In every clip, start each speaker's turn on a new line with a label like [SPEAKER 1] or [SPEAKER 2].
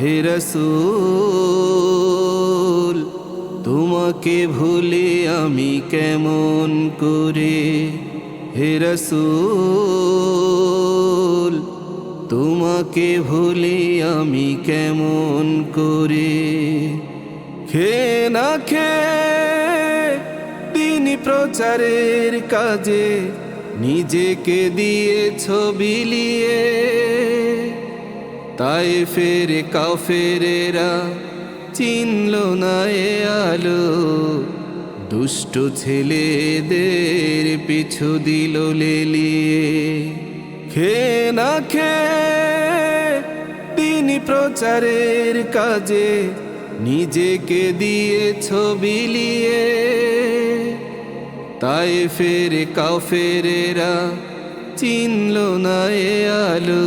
[SPEAKER 1] হে রাসূল, তোমাকে ভুলে আমি কেমন করে? হে রাসূল, তোমাকে ভুলে আমি কেমন করে? খে না খে দিন প্রচারের কাজে, নিজেকে দিয়ে ছবি লিয়ে তাই ফের কাফেরেরা চিনল না এ আলো। দুষ্ট ছেলেদের পিছু দিল লেলিয়ে। খে না খে, তিনি প্রচারের কাজে নিজেকে দিয়ে ছবি লিয়ে। তাই ফের কাফেরেরা চিনল না এ আলো।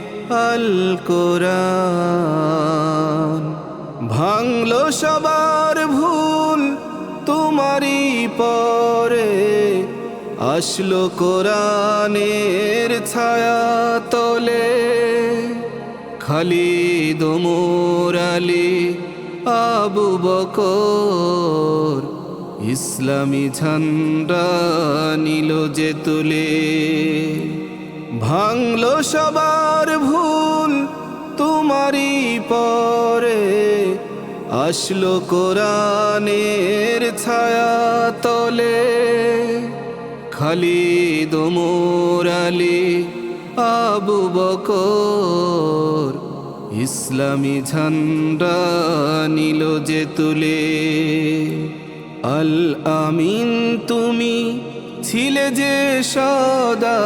[SPEAKER 1] আল কোরআন। ভাঙলো সবার ভুল, তোমারই পরে আসলো কোরআনের ছায়া তলে। খালিদ মোর আলী, আবু বকর, ইসলামী ঝান্ডা নিল যে তুলে। ভাঙলো সবার ভুল, তোমারই পরে আসলো কোরআনের ছায়া তলে। খালি মোর আলী, আবু বকর, ইসলামী ঝান্ডা নিল যে তুলে। আল আমিন, তুমি ছিলে যে সদা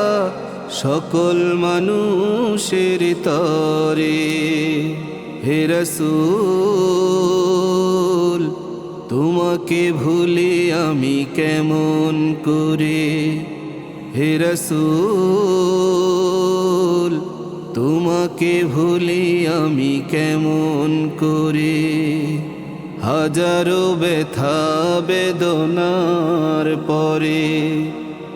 [SPEAKER 1] সকল মানুষের তরে, হে রাসূল, তোমাকে ভুলে আমি কেমন করে? হে রাসূল, তোমাকে ভুলে আমি কেমন করে? হাজারো ব্যথা বেদনার পরে